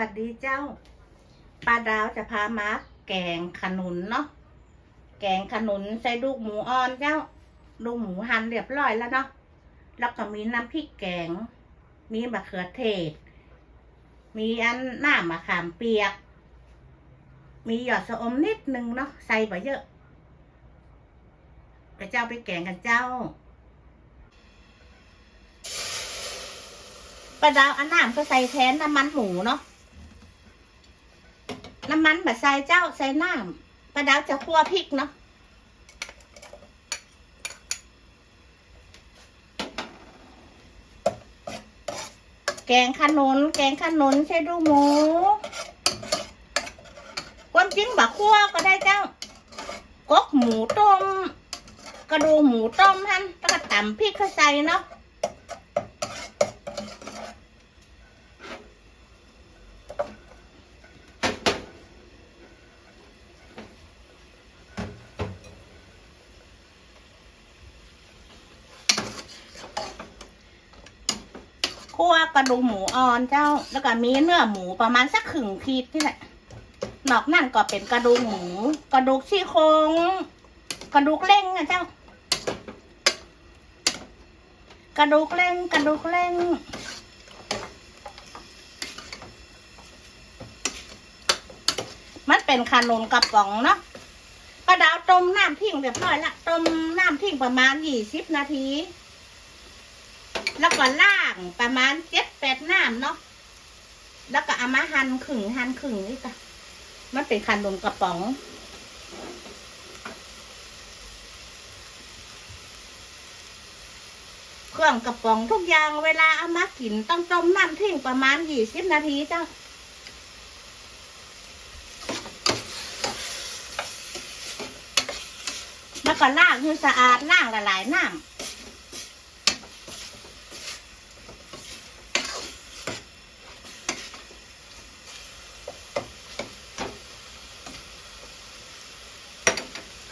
วัดดีเจ้าป้าดาวจะพามาแกงขนุนเนาะแกงขนุนใส่ลูกหมูอ่อนเจ้าลูกหมูหั่นเรียบร้อยแล้วเนาะแล้วก็มีน้ำพริกแกง มีมะเขือเทศ มีอันหน้ามะขามเปียก มีหยอดสะอมนิดนึงเนาะใส่ไปเยอะไปเจ้าไปแกงกันเจ้าป้าดาวอันน้ำก็ใส่แทนน้ำมันหมูเนาะ น้ำมันแบบใส่เจ้าใส่น้ำป้าดาวจะคั่วพริกเนาะแกงขนุนแกงขนุนใช่ดูหมูความจริงบักคั่วก็ได้เจ้ากกหมูต้ม กระดูกหมูต้มฮันแล้วก็ตำพริกเข้าใส่เนาะ วกระดูกหมูอ่อนเจ้า แล้วก็มีเนื้อหมูประมาณสักครึ่งขีดนี่แหละนอกนั่นก็เป็นกระดูกหมู กระดูกซี่โครงกระดูกเล้งอะเจ้า กระดูกเล้งกระดูกเล้งมันเป็นขนมกระป๋องเนาะป้าดาวต้มน้ำทิ้งเรียบร้อยละต้มน้ำทิ้งประมาณยี่สิบนาที แล้วก็ล่างประมาณเจ็ดแปดน้ำเนาะแล้วก็เอามาหั่นขึงหั่นขึงนี่จ้ะมันเป็นขนมกระป๋องเครื่องกระป๋องทุกอย่างเวลาเอามากินต้องต้มน้ำทิ้งประมาณยี่สิบนาทีจ้ะแล้วก็ล้างให้สะอาดล้างละลายน้ำ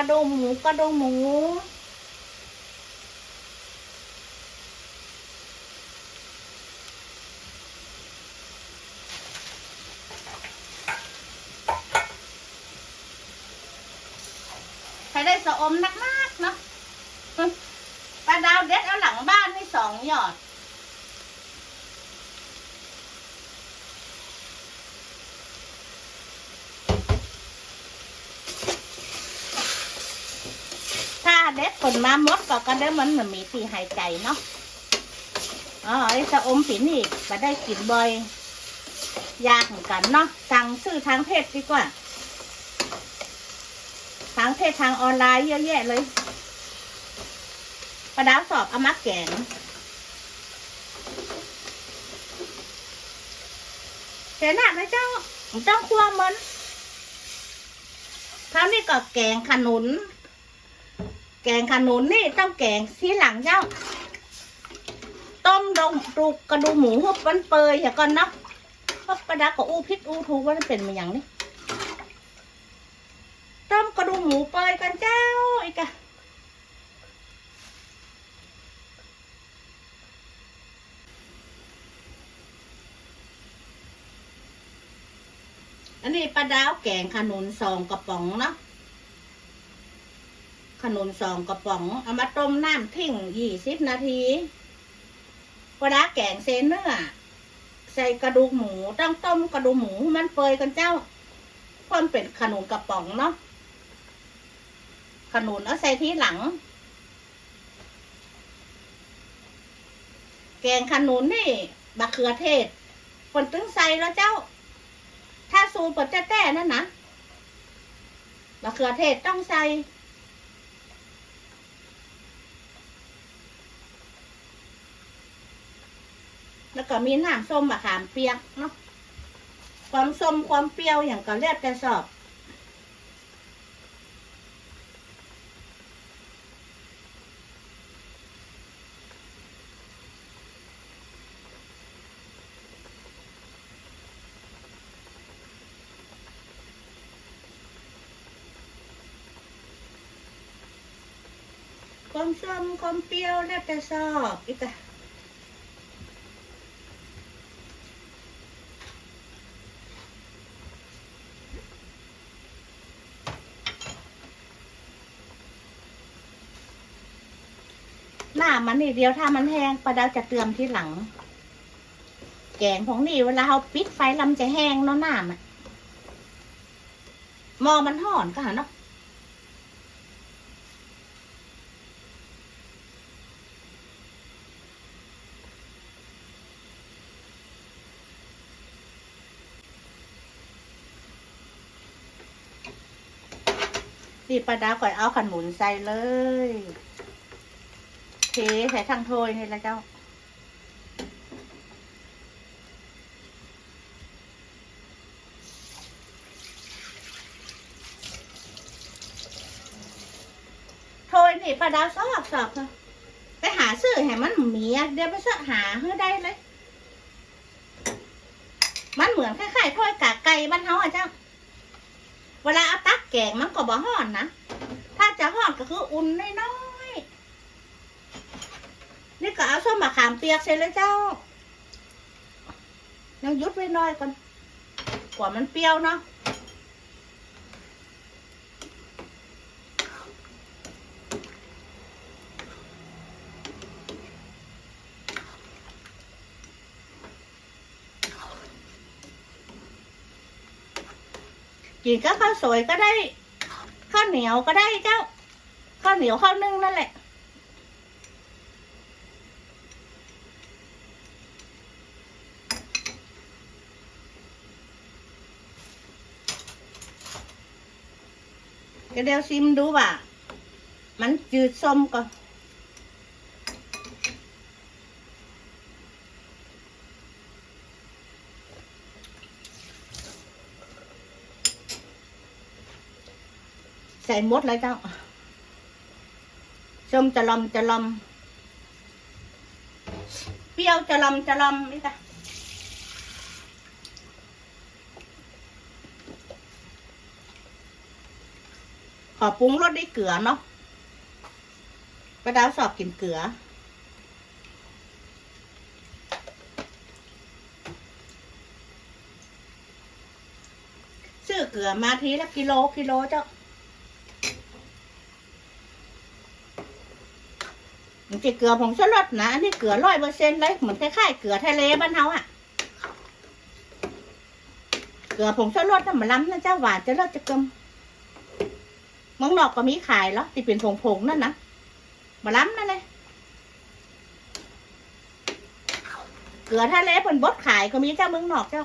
ระดูกหมูกระดูกหมูใครได้สะอมนักมากๆเนาะปลาดาวเด็ดเอาหลังบ้านให้สองหยอด เด็ดผลมามดก็ก็ได้มันเหมือนมีที่หายใจเนาะอ๋อไอ้สะอมปิ่นอีกมาได้กินบ่อย ยากเหมือนกันเนาะสั่งซื้อทางเพจดีกว่า ทางเพจทางออนไลน์เยอะแยะเลยประดาวสอบเอามาแกงเห็นหนักไหมเจ้าผมต้องคั่วมันคราวนี้ก็แกงขนุน แกงขนุนนี่ต้องแกงทีหลังเจ้า ต้มดงดูกระดูหมูหุบมันเปยอย่าก่อนเนาะเพราะประดาก็อู้พิษอู้ทูว่ามันเป็นมาอย่างนี้ต้มกระดูหมูเปยกันเจ้าอีกอะอันนี้ปลาดาวแกงขนุนสองกระป๋องเนาะ ขนุนสองกระป๋อง เอามาต้มน้ำทิ้งยี่สิบนาทีปลาแกงเซนเนื้อใส่กระดูกหมูต้องต้มกระดูกหมูมันเปยกันเจ้าความเป็นขนุนกระป๋องเนาะขนุนเอาใส่ที่หลัง แกงขนุนนี่บะเขือเทศฝนตึงใส่แล้วเจ้า ถ้าสูปดจะแต้นั่นนะบะเขือเทศต้องใส่ แล้วก็มีน้ำส้มมะขามเปียกเนาะความส้มความเปรี้ยวอย่างก็เลือดแต่สอบความส้มความเปรี้ยวเลือดแต่สอบอีกอะ หน้ามันนี่เดียวถ้ามันแห้งปลาดาวจะเติมที่หลัง แกงของนี่เวลาเราปิดไฟลำจะแห้งเนาะหน้ามันมอมันห่อนก็หาเนาะนี่ปลาดาวก่อยเอาขนมุนใส่เลย เทใส่ทั้งถวยนี่ละเจ้าโทยนี่ป้าดาวสอบสอบเถอะไปหาซื้อให้มันเมียเดี๋ยวไปซื้อหาให้ได้เลย มันเหมือนคล้ายๆถ้วยกากไก่บ้านเฮาอะเจ้า เวลาเอาตักแกงมันก็บ่ฮ้อนนะ ถ้าจะฮ้อนก็คืออุ่นน้อย นี่ก็เอาส้มมะขามเปียกใส่เลยเจ้า ยังยุดไว้หน้อยก่อน กว่ามันเปรี้ยวเนาะกินก็ข้าวสวยก็ได้ ข้าวเหนียวก็ได้เจ้า ข้าวเหนียวข้าวนึ่งนั่นแหละ ก็เดี๋ยวซิมดูว่า มันจืดส้มก่อนใส่หมดเลยเจ้าส้มจะลอมจะลอมเปรี้ยวจะลอมจะลอมนี่จ้ะ ขอปรุงรสด้วยเกลือเนาะประดาวสอบกินเกลือ ซื้อเกลือมาทีละกิโลกิโลเจ้ามันจะเกลือผงชูรสนะ อันนี้เกลือร้อยเปอร์เซ็นต์เลยเหมือนคล้ายๆเกลือทะเลบ้านเฮาอะเกลือผงชูรสน่ะมันล้ำนะเจ้าหวานจะเลิศจะเกม เมืองนอกก็มีขายแล้วที่เป็นผงๆนั่นนะมาล้ำนั่นเลยเกลือทะเลเพิ่นบดขายก็มีเจ้าเมืองนอกเจ้า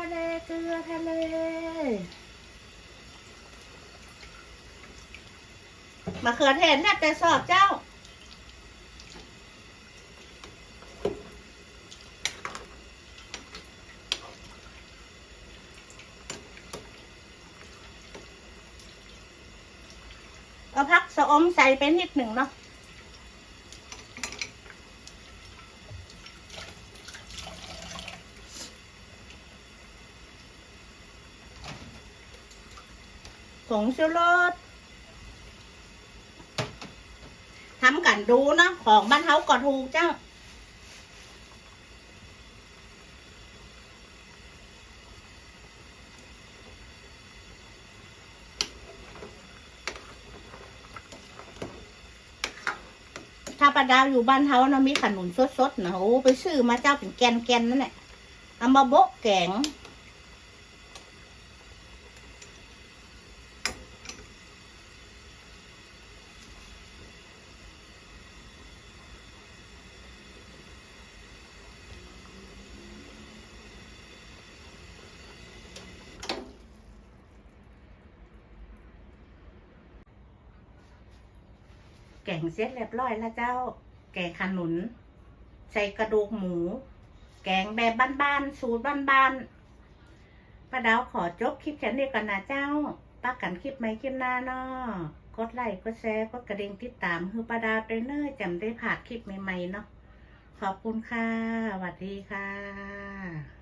ทะเลเกลือทะเลมะเขือเทศน่าจะสอบเจ้า เอาพักสะอมใส่ไปนิดหนึ่งเนาะ ผงชูรสทำกันดูเนาะของบ้านเฮาก็ถูกเจ้าถ้าปลาดาวอยู่บ้านเฮานะมีขนุนสดๆนะโอ้ไปซื้อมาเจ้าเป็นแกนๆนั่นแหละเอามาโบกแกง กงเสร็จเรียบร้อยแล้วเจ้า แกงขนุน ใส่กระดูกหมู แกงแบบบ้านๆสูตรบ้านๆป้าดาวขอจบคลิปแค่นี้ก่อนนะเจ้าปักกันคลิปไหมคลิปหน้าเนาะกดไลค์กดแชร์กดกระดิ่งติดตามคือป้าดาวเตรนเนอร์จำได้ผ่านคลิปใหม่ๆเนาะขอบคุณค่ะสวัสดีค่ะ